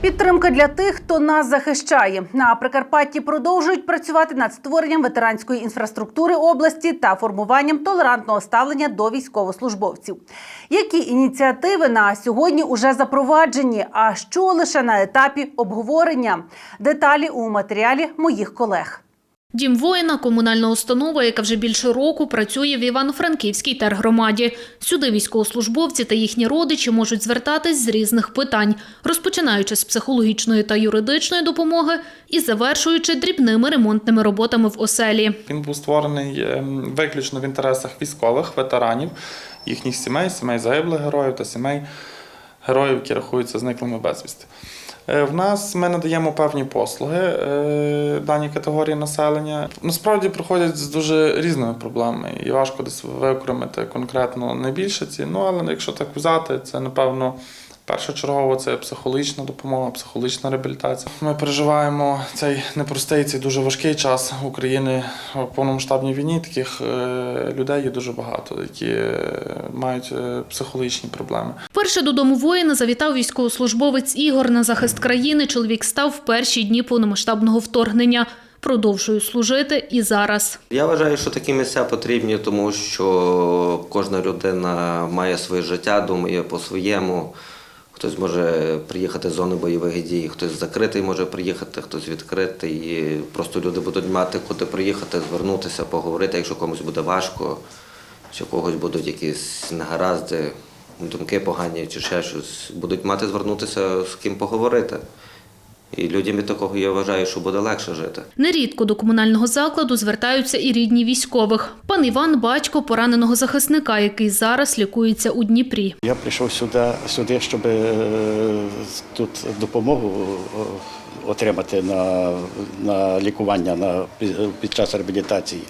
Підтримка для тих, хто нас захищає. На Прикарпатті продовжують працювати над створенням ветеранської інфраструктури області та формуванням толерантного ставлення до військовослужбовців. Які ініціативи на сьогодні уже запроваджені? А що лише на етапі обговорення? Деталі у матеріалі моїх колег. Дім воїна комунальна установа, яка вже більше року працює в Івано-Франківській тергромаді. Сюди військовослужбовці та їхні родичі можуть звертатись з різних питань, розпочинаючи з психологічної та юридичної допомоги і завершуючи дрібними ремонтними роботами в оселі. Він був створений ем, виключно в інтересах військових, ветеранів, їхніх сімей, сімей загиблих героїв та сімей героїв, які рахуються зниклими безвісти. Е, В нас ми надаємо певні послуги е, даній категорії населення. Насправді проходять з дуже різними проблемами, і важко десь виокремити конкретно найбільше ці. Ну але якщо так взяти, це напевно першочергово це психологічна допомога, психологічна реабілітація. Ми переживаємо цей непростий, цей дуже важкий час України в повномасштабній війні. Таких е, людей є дуже багато, які е, мають е, психологічні проблеми. Перше додому воїна завітав військовослужбовець Ігор на захист країни. Чоловік став в перші дні повномасштабного вторгнення. Продовжую служити і зараз. Я вважаю, що такі місця потрібні, тому що кожна людина має своє життя, думає по-своєму. Хтось може приїхати з зони бойових дій, хтось закритий може приїхати, хтось відкритий. І просто люди будуть мати куди приїхати, звернутися, поговорити, якщо комусь буде важко, чи когось будуть якісь негаразди, думки погані чи ще щось, будуть мати звернутися з ким поговорити. І людям від такого я вважаю, що буде легше жити. Нерідко до комунального закладу звертаються і рідні військових. Пан Іван батько пораненого захисника, який зараз лікується у Дніпрі. Я прийшов сюди, сюди щоб е, тут допомогу е, отримати на, на лікування на, під- під час реабілітації.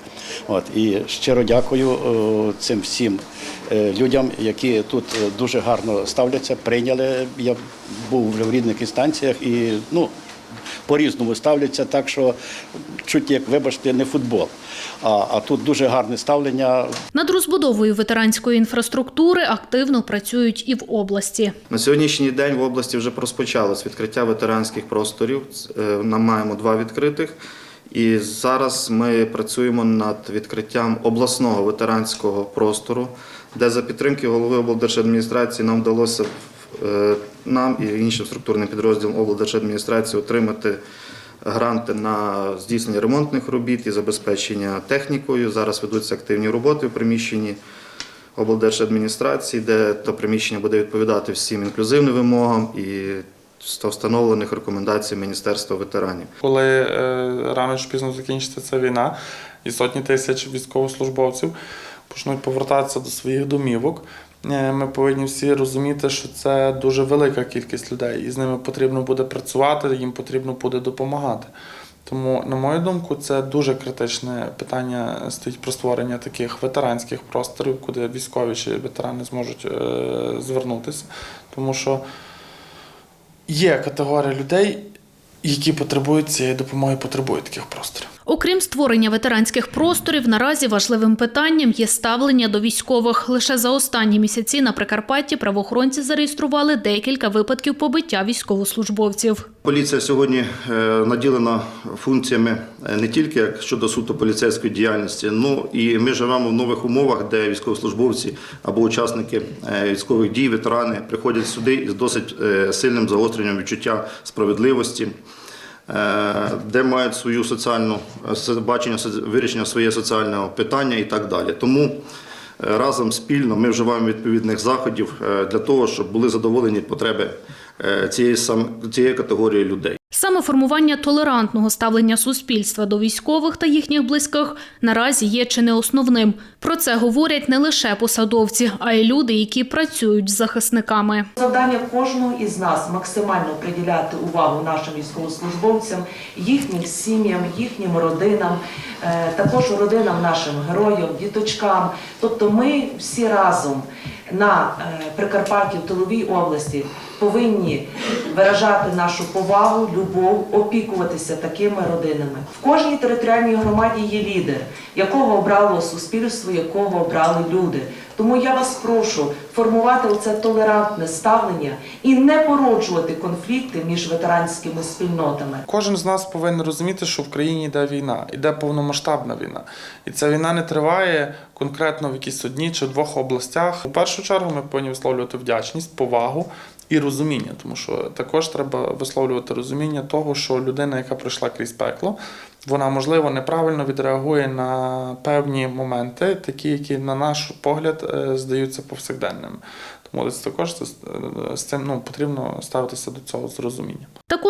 От, і щиро дякую е, цим всім е, людям, які тут дуже гарно ставляться, прийняли. Я був вже в різних інстанціях і ну, по-різному ставляться, так що чуть як, вибачте, не футбол. А, а тут дуже гарне ставлення. Над розбудовою ветеранської інфраструктури активно працюють і в області. На сьогоднішній день в області вже розпочалось відкриття ветеранських просторів. Е, Нам маємо два відкритих. І зараз ми працюємо над відкриттям обласного ветеранського простору, де за підтримки голови облдержадміністрації нам вдалося е, нам і іншим структурним підрозділам облдержадміністрації отримати гранти на здійснення ремонтних робіт і забезпечення технікою. Зараз ведуться активні роботи в приміщенні облдержадміністрації, де то приміщення буде відповідати всім інклюзивним вимогам і встановлених рекомендацій Міністерства ветеранів. Коли е, рано чи пізно закінчиться ця війна, і сотні тисяч військовослужбовців почнуть повертатися до своїх домівок. Е, Ми повинні всі розуміти, що це дуже велика кількість людей, і з ними потрібно буде працювати, їм потрібно буде допомагати. Тому, на мою думку, це дуже критичне питання стоїть про створення таких ветеранських просторів, куди військові чи ветерани зможуть е, звернутися. Тому що є категорія людей, які потребують цієї допомоги, потребують таких просторів. Окрім створення ветеранських просторів, наразі важливим питанням є ставлення до військових. Лише за останні місяці на Прикарпатті правоохоронці зареєстрували декілька випадків побиття військовослужбовців. Поліція сьогодні е, наділена функціями е, не тільки щодо суто поліцейської діяльності, ну і ми живемо в нових умовах, де військовослужбовці або учасники е, військових дій, ветерани приходять сюди із досить сильним загостренням відчуття справедливості. Е, Де мають свою соціальну е, бачення вирішення своє соціального питання і так далі. Тому е, разом спільно ми вживаємо відповідних заходів для того, щоб були задоволені потреби цієї сам цієї категорії людей. Саме формування толерантного ставлення суспільства до військових та їхніх близьких наразі є чи не основним. Про це говорять не лише посадовці, а й люди, які працюють з захисниками. Завдання кожного із нас максимально приділяти увагу нашим військовослужбовцям, їхнім сім'ям, їхнім родинам, е, також родинам нашим героям, діточкам. Тобто ми всі разом на е, Прикарпатті в тиловій області повинні виражати нашу повагу, любов, опікуватися такими родинами. В кожній територіальній громаді є лідер, якого обрало суспільство, якого обрали люди. Тому я вас прошу формувати оце толерантне ставлення і не породжувати конфлікти між ветеранськими спільнотами. Кожен з нас повинен розуміти, що в країні йде війна, йде повномасштабна війна. І ця війна не триває конкретно в якійсь одній чи двох областях. У першу чергу ми повинні висловлювати вдячність, повагу і розуміння, тому що також треба висловлювати розуміння того, що людина, яка пройшла крізь пекло, вона можливо неправильно відреагує на певні моменти, такі, які, на наш погляд, е, здаються повсякденними. Тому це також е, з цим ну, потрібно ставитися до цього з розумінням.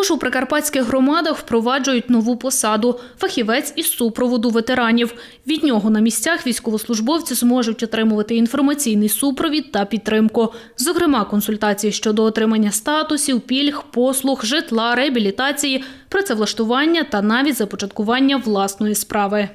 Також у прикарпатських громадах впроваджують нову посаду фахівець із супроводу ветеранів. Від нього на місцях військовослужбовці зможуть отримувати інформаційний супровід та підтримку, зокрема консультації щодо отримання статусів, пільг, послуг, житла, реабілітації, працевлаштування та навіть започаткування власної справи.